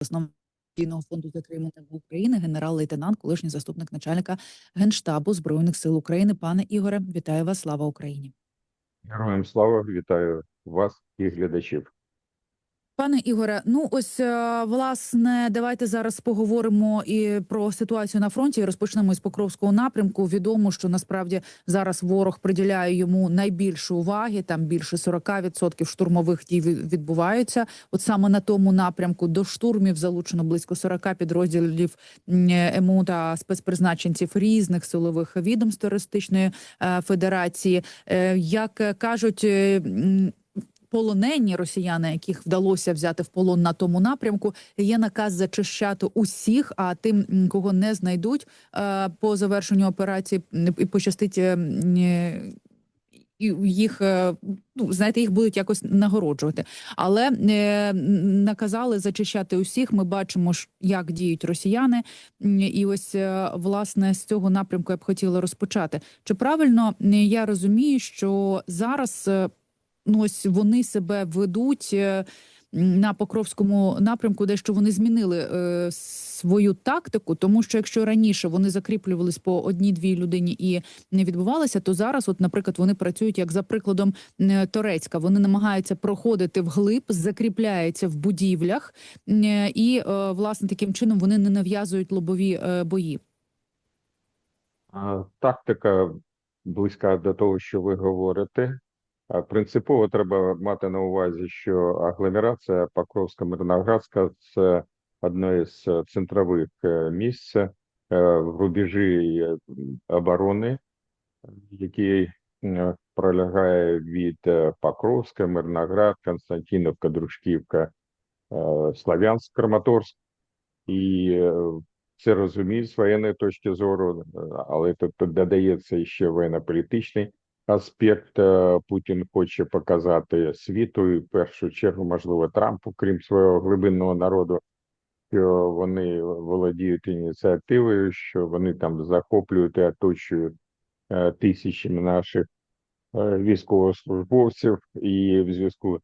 основного фонду затриманих в України, генерал-лейтенант, колишній заступник начальника генштабу збройних сил України. Пане Ігоре, вітаю вас! Слава Україні! Героям слава, вітаю вас і глядачів. Пане Ігоре, ну ось е, власне, давайте зараз поговоримо і про ситуацію на фронті. Розпочнемо з Покровського напрямку. Відомо, що насправді зараз ворог приділяє йому найбільше уваги. Там більше 40% штурмових дій від- відбуваються. От саме на тому напрямку до штурмів залучено близько 40 підрозділів м, МУ та спецпризначенців різних силових відомств терористичної е, федерації. Е, Як кажуть. Полонені росіяни, яких вдалося взяти в полон на тому напрямку, є наказ зачищати усіх. А тим, кого не знайдуть е, по завершенню операції, і пощастить. е, їх е, ну знаєте, їх будуть якось нагороджувати, але наказали зачищати усіх. Ми бачимо, як діють росіяни, і ось власне з цього напрямку я б хотіла розпочати. Чи правильно я розумію, що зараз ось вони себе ведуть е, на Покровському напрямку, дещо вони змінили е, свою тактику, тому що якщо раніше вони закріплювались по одній-двій людині і не відбувалося, то зараз, от, наприклад, вони працюють як за прикладом е, Торецька. Вони намагаються проходити вглиб, закріпляються в будівлях, е, і е, власне таким чином вони не нав'язують лобові е, бої. Тактика близька до того, що ви говорите. Принципово треба мати на увазі, що агломерація Покровська Мирноградська це одне з е, центрових е, місць е, в рубежі оборони, який пролягає від Покровська, Мирноград, Константиновка, Дружківка, Славянськ, Краматорськ. І це розуміють з воєнної точки зору, але тут додається ще воєнно-політичний аспект. Е, Путін хоче показати світу, і в першу чергу, можливо, Трампу, крім свого глибинного народу, що вони володіють ініціативою, що вони там захоплюють і оточують е, тисячами наших е, військовослужбовців, і в зв'язку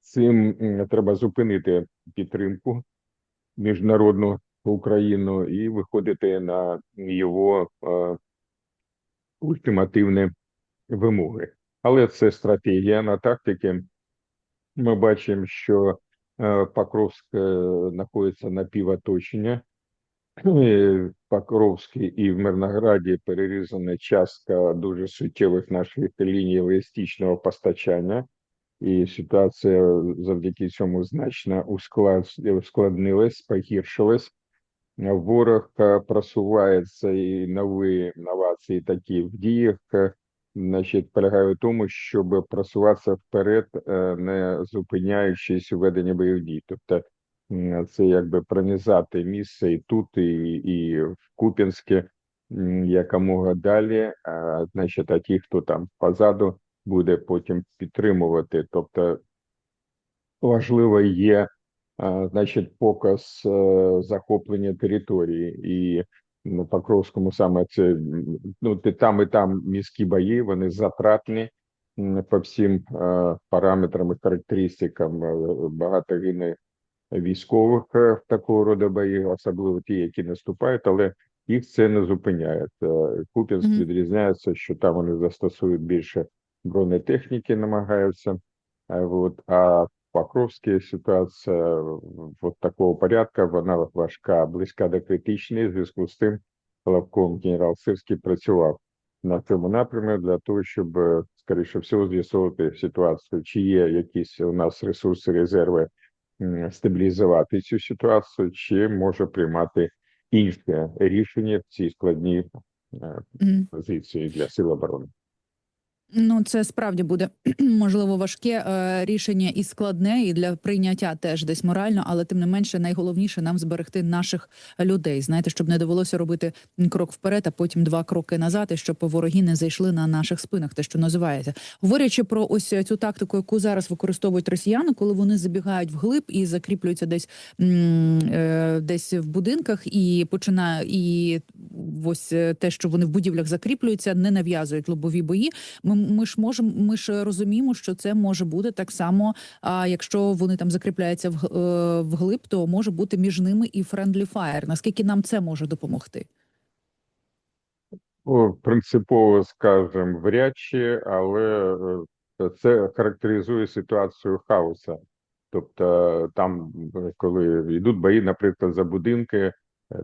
з цим треба зупинити підтримку міжнародну Україну і виходити на його е, ультимативні вимоги. Але це стратегія на тактики. Ми бачимо, що е, Покровськ е, знаходиться на півоточення. Покровський і в Мирнограді перерізана частка дуже суттєвих наших ліній логістичного постачання, і ситуація завдяки цьому значно ускладнилась, погіршилась. Ворог е, просувається і нові новації такі в діях, значить, полягає в тому, щоб просуватися вперед, е, не зупиняючись у веденні бойових дій. Тобто це якби пронизати місце і тут, і, і в Куп'янське якомога далі. А, значить, а ті, хто там позаду, буде потім підтримувати. Тобто важливо є а, значить, показ е, захоплення території і на Покровському саме це ну ти там і там міські бої, вони затратні по всім е, параметрам і характеристикам. Е, Багато гине військових е, в такого роду бої, особливо ті, які наступають, але їх це не зупиняє. Е, Куп'янськ Мгм. відрізняється, що там вони застосують більше бронетехніки, намагаються. Вот, а Покровській ситуація вот такого порядка, вона важка, близька до критичної, в зв'язку з тим Головком генерал Сирський працював на цьому напрямі для того, щоб, скоріше всього, з'ясувати ситуацію, чи є якісь у нас ресурси, резерви стабілізувати цю ситуацію, чи може приймати інше рішення в цій складній е, позиції для сил оборони. Ну, це справді буде можливо важке е, рішення і складне, і для прийняття теж десь морально, але тим не менше, найголовніше нам зберегти наших людей. Знаєте, щоб не довелося робити крок вперед, а потім два кроки назад, і щоб вороги не зайшли на наших спинах, те, що називається. Говорячи про ось цю тактику, яку зараз використовують росіяни, коли вони забігають вглиб і закріплюються десь е, десь в будинках, і починає і ось е, те, що вони в будівлях закріплюються, не нав'язують лобові бої. Ми ми ж можемо, ми ж розуміємо, що це може бути так само. А якщо вони там закріпляються в е, вглиб, то може бути між ними і friendly fire. Наскільки нам це може допомогти? О, принципово скажем, вряд чи, але е, це характеризує ситуацію хаоса. Тобто там, коли йдуть бої, наприклад, за будинки,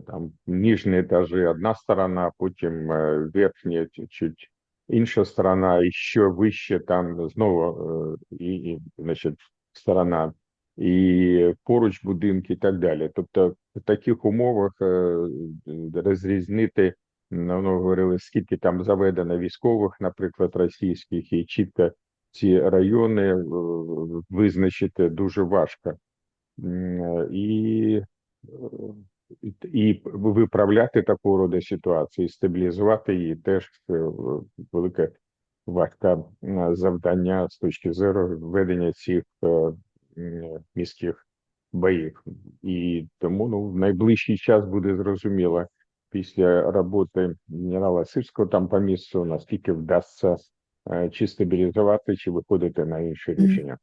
там нижні етажі одна сторона, потім е, верхні чуть інша сторона, і що вище там знову і, і значить, сторона, і поруч будинки, і так далі. Тобто в таких умовах розрізнити ну, говорили, скільки там заведено військових, наприклад, російських, і чітко ці райони е, визначити дуже важко. І, е, і виправляти таку роду ситуацію, стабілізувати її теж е, велике важке е, завдання з точки зору ведення цих е, міських боїв. І тому ну, в найближчий час буде зрозуміло, після роботи генерала Сирського там по місцю, наскільки вдасться чи стабілізувати, чи виходити на інші Мгм. рішення.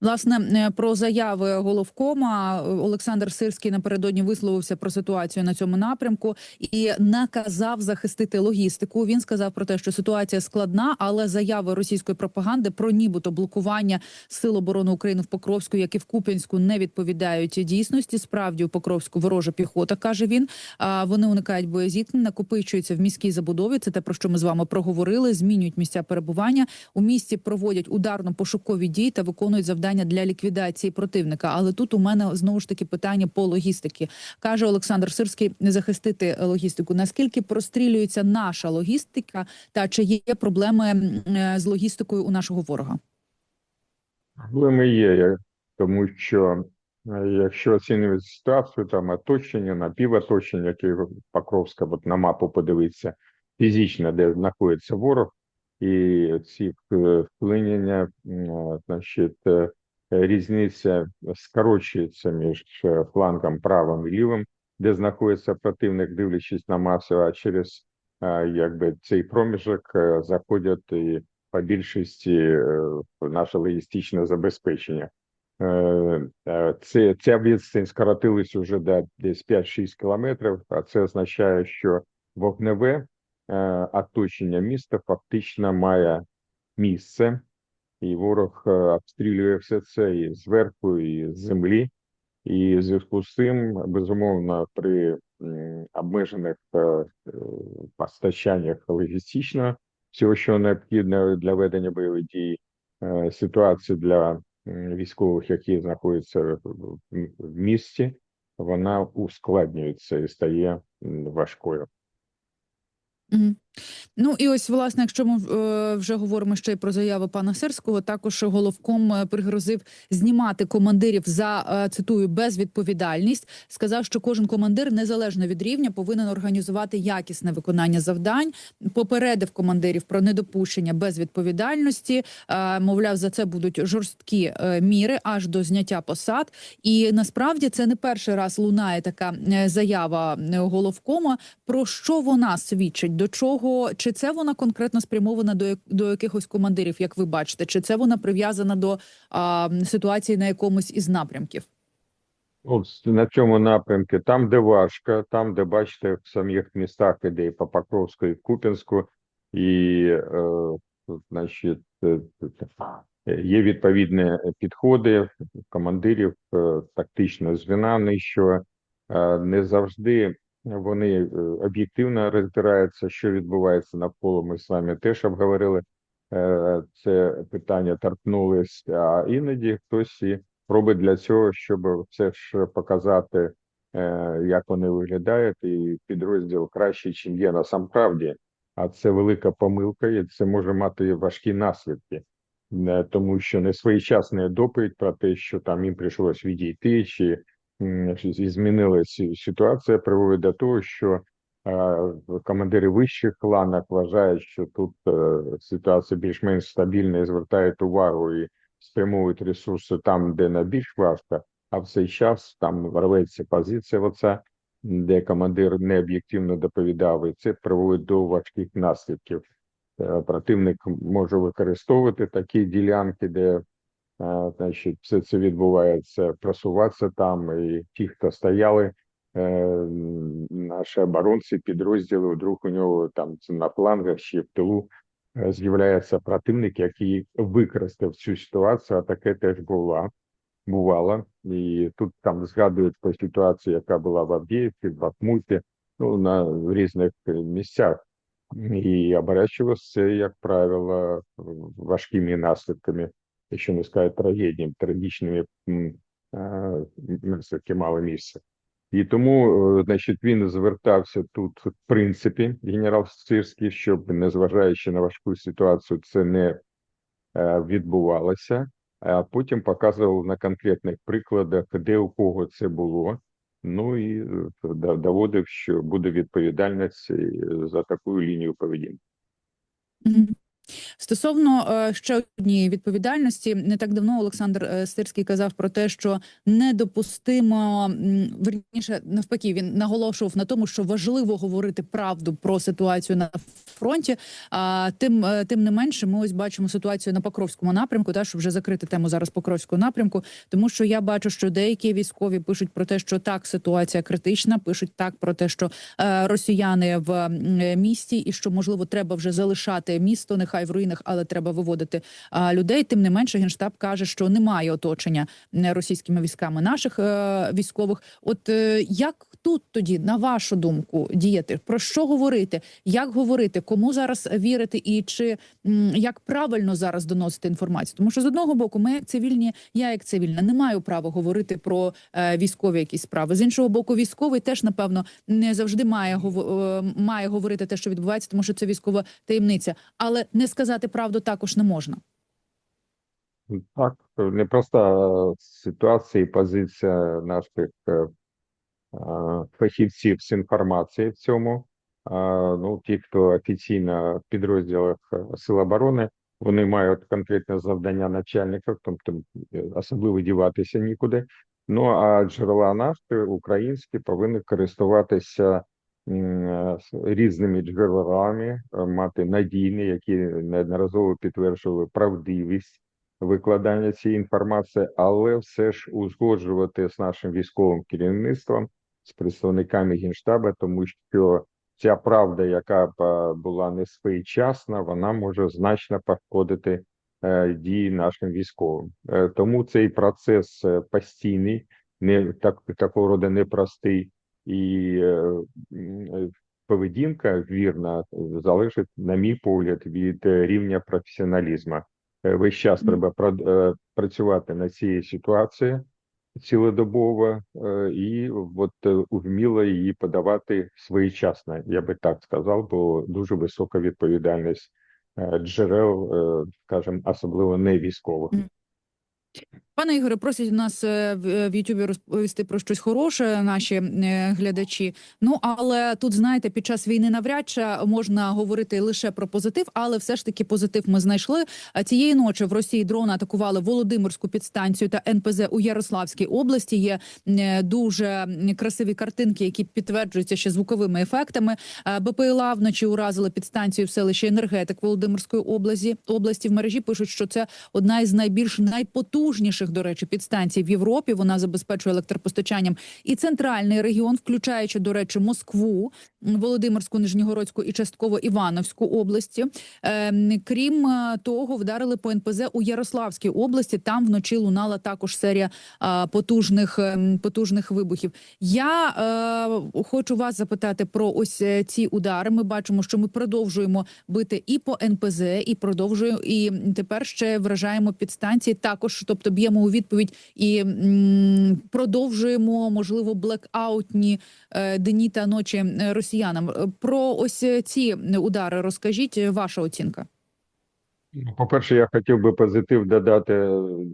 Власне е, про заяви головкома е, Олександр Сирський напередодні висловився про ситуацію на цьому напрямку і наказав захистити логістику. Він сказав про те, що ситуація складна, але заяви російської пропаганди про нібито блокування сил оборони України в Покровську, як і в Куп'янську, не відповідають дійсності. Справді у Покровську ворожа піхота каже він. А вони уникають боєзіткнень, накопичуються в міській забудові. Це те про що ми з вами проговорили. Змінюють місця перебування у місті, проводять ударно-пошукові дії та виконують завдання для ліквідації противника. Але тут у мене знову ж таки питання по логістики. каже Олександр Сирський не захистити логістику. Наскільки прострілюється наша логістика, та чи є проблеми е, з логістикою у нашого ворога? Проблеми є, тому що е, якщо оцінювати ситуацію, там оточення, напівоточення, яке Покровська, от на мапу подивитися, фізично, де знаходиться ворог, і ці е, вклинення, е, значить, е, різниця скорочується між е, флангом правим і лівим, де знаходиться противник, дивлячись на масу, а через якби цей проміжок заходять і по більшості наше логістичне забезпечення. Це ця відстань скоротилась уже до десь 5-6 кілометрів, а це означає, що вогневе оточення міста фактично має місце, і ворог е, обстрілює все це і зверху, і з землі. І в зв'язку з цим, безумовно, при обмежених е, постачаннях логістичного всього, що необхідно для ведення бойових дій, ситуація для військових, які знаходяться в місті, вона ускладнюється і стає важкою. Mm-hmm. Ну і ось власне, якщо ми е, вже говоримо ще й про заяви пана Сирського, також головком е, пригрозив знімати командирів за е, цитую безвідповідальність. Сказав, що кожен командир незалежно від рівня повинен організувати якісне виконання завдань. Попередив командирів про недопущення безвідповідальності. Мовляв, за це будуть жорсткі міри аж до зняття посад. І насправді це не перший раз лунає така заява головкома. Про що вона свідчить? До чого чи це вона конкретно спрямована до до якихось командирів, як ви бачите, чи це вона прив'язана до а, ситуації на якомусь із напрямків? От на цьому напрямку, там, де важко, там, де бачите, в самих містах, іде і по Покровську, і в Куп'янську, і, е, значить, е, е, є відповідні підходи командирів е, тактичного звіна нижчого. Не завжди вони е, об'єктивно розбираються, що відбувається навколо. Ми з вами теж обговорили е, це питання, торкнулись, а іноді хтось і робить для цього, щоб все ж показати, е, як вони виглядають, і підрозділ краще, чим є насамправді. А це велика помилка, і це може мати важкі наслідки, тому що не несвоєчасний доповідь про те, що там їм прийшлось відійти, чи і змінилася ситуація, приводить до того, що командири вищих ланок вважають, що тут е, ситуація більш-менш стабільна і звертають увагу і спрямовують ресурси там, де найбільш важко, а в цей час там рветься позиція, оця, де командир не об'єктивно доповідав, і це приводить до важких наслідків. е, противник може використовувати такі ділянки, де значить, все це відбувається, просуватися там, і ті, хто стояли, е, наші оборонці, підрозділи, вдруг у нього там на флангах чи в тилу е, з'являється противник, який використав цю ситуацію, а таке теж була бувало. І тут там згадують про ситуацію, яка була в Авдіївці, в Бахмуті, ну на різних е, місцях. І оборачувалося це, як правило, важкими наслідками, якщо не сказати трагедіями, трагічними е, мали місце. І тому, е, значить, він звертався тут, в принципі, генерал Сирський, щоб, незважаючи на важку ситуацію, це не е, відбувалося а потім показував на конкретних прикладах, де у кого це було. Ну і е, доводив, що буде відповідальність за таку лінію поведінки. Стосовно е, ще однієї відповідальності, не так давно Олександр е, Стирський казав про те, що недопустимо верніше навпаки, він наголошував на тому, що важливо говорити правду про ситуацію на фронті. А тим, е, тим не менше, ми ось бачимо ситуацію на Покровському напрямку, та щоб вже закрити тему зараз Покровського напрямку, тому що я бачу, що деякі військові пишуть про те, що так ситуація критична, пишуть так про те, що росіяни в місті, і що можливо треба вже залишати місто, нехай в руїнах, але треба виводити людей. Тим не менше, генштаб каже, що немає оточення російськими військами наших е, військових. От е, як тут тоді, на вашу думку, діяти? Про що говорити? Як говорити? Кому зараз вірити, і чи як правильно зараз доносити інформацію? Тому що з одного боку, ми як цивільні, я як цивільна, не маю права говорити про е, військові якісь справи. З іншого боку, військовий теж напевно не завжди має е, має говорити те, що відбувається, тому що це військова таємниця. Але не сказати правду також не можна. Так, непроста ситуація і позиція наших е, фахівців з інформації в цьому. Ну, ті, хто офіційно в підрозділах е, Сил оборони, вони мають конкретне завдання начальників, тобто е, особливо діватися нікуди. Ну а джерела наші українські повинні користуватися е, різними джерелами, е, мати надійні, які неодноразово підтверджували правдивість викладання цієї інформації, але все ж узгоджувати з нашим військовим керівництвом, з представниками генштабу, тому що ця правда, яка е, була не своєчасна, вона може значно пошкодити е, дії нашим військовим. Е, тому цей процес постійний, не так такого роду непростий, і поведінка вірна залежить, на мій погляд, від рівня професіоналізму. Весь час треба працювати над цією ситуацією цілодобово е, і от вміла її подавати своєчасно, я би так сказав, бо дуже висока відповідальність е, джерел, е, скажімо, особливо не військових. Пане Ігоре, просять нас е, в в Ютубі розповісти про щось хороше наші е, глядачі. Ну але тут знаєте, під час війни навряд чи можна говорити лише про позитив, але все ж таки позитив ми знайшли. Цієї ночі в Росії дрони атакували Володимирську підстанцію та НПЗ у Ярославській області. Є е, дуже красиві картинки, які підтверджуються ще звуковими ефектами. Е, БПЛА вночі уразили підстанцію в селищі енергетик Володимирської області. Області в мережі пишуть, що це одна із найбільш найпотужніших, до речі, підстанцій в Європі. Вона забезпечує електропостачанням і центральний регіон, включаючи, до речі, Москву, Володимирську, Нижнігородську і частково Івановську області. Ем, Крім е, того, вдарили по НПЗ у Ярославській області. Там вночі лунала також серія а, потужних ем, потужних вибухів. Я е, хочу вас запитати про ось е, ці удари. Ми бачимо, що ми продовжуємо бити і по НПЗ, і продовжуємо, і тепер ще вражаємо підстанції. Також, тобто б'ємо у відповідь і м, продовжуємо можливо блекаутні е, дні та ночі е, росіянам. Е, Про ось е, ці удари розкажіть е, ваша оцінка. Ну, По-перше, я хотів би позитив додати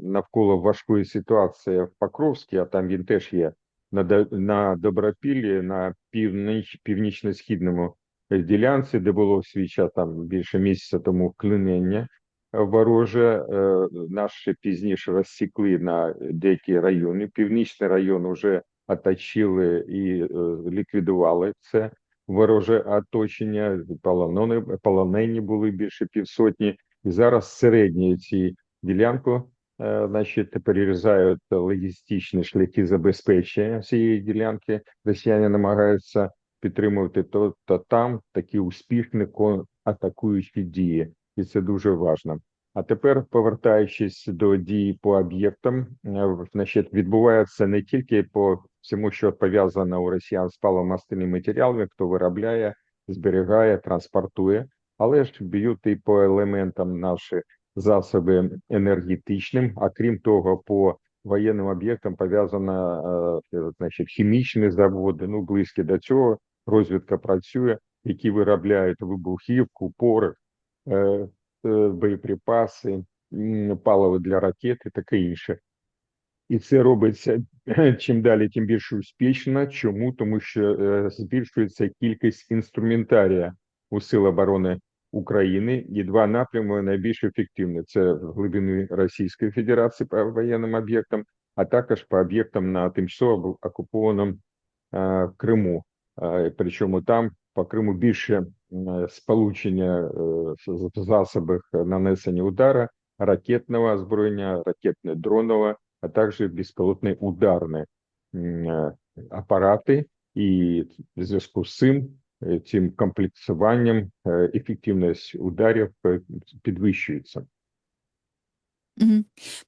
навколо важкої ситуації в Покровській, а там він теж є на, на Добропіллі, на північ, північно-східному ділянці, де було в свій час там більше місяця тому вклинення вороже. Е, Наші пізніше розсікли на деякі райони. Північний район вже оточили і е, ліквідували це. Вороже оточення, полонені, полонені були більше півсотні, і зараз середні ці ділянку, е, значить, перерізають логістичні шляхи забезпечення цієї ділянки. Росіяни намагаються підтримувати, то, то там такі успішні атакуючі дії, і це дуже важливо. А тепер, повертаючись до дій по об'єктам, е, значить, відбувається не тільки по всьому, що пов'язано у росіян з паливомастильними матеріалами, хто виробляє, зберігає, транспортує, але ж б'ють і по елементам наші засоби енергетичним. А крім того, по воєнним об'єктам пов'язано, е, значить, хімічні заводи, ну близькі до цього. Розвідка працює, які виробляють вибухівку, порох, е, е, боєприпаси, паливо для ракет і таке інше. І це робиться чим далі, тим більш успішно. Чому? Тому що е, збільшується кількість інструментарія у Сил оборони України, і два напрями найбільш ефективні: це глибини Російської Федерації по воєнним об'єктам, а також по об'єктам на тимчасово окупованому е, Криму. Е, Причому там по Криму більше сполучення засобів нанесення удара, ракетного озброєння, ракетно-дронового, а также беспилотные ударні м, е, апарати, і в зв'язку з цим цим комплексуванням ефективність ударів е, підвищується.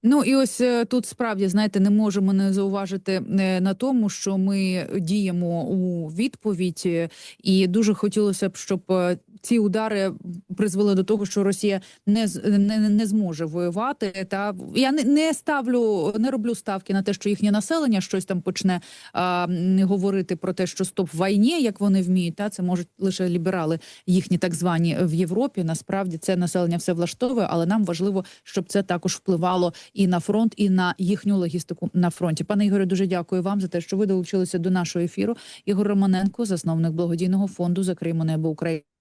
Ну і ось е, тут справді знаєте, не можемо не зауважити е, на тому, що ми діємо у відповідь, і дуже хотілося б, щоб е, ці удари призвели до того, що Росія не не, не зможе воювати. Та я не, не ставлю, не роблю ставки на те, що їхнє населення щось там почне а, говорити про те, що стоп війні, як вони вміють. Та це можуть лише ліберали їхні так звані в Європі. Насправді це населення все влаштовує, але нам важливо, щоб це також впливало і на фронт, і на їхню логістику на фронті. Пане Ігоре, дуже дякую вам за те, що ви долучилися до нашого ефіру. Ігор Романенко, засновник благодійного фонду Закриємо небо України.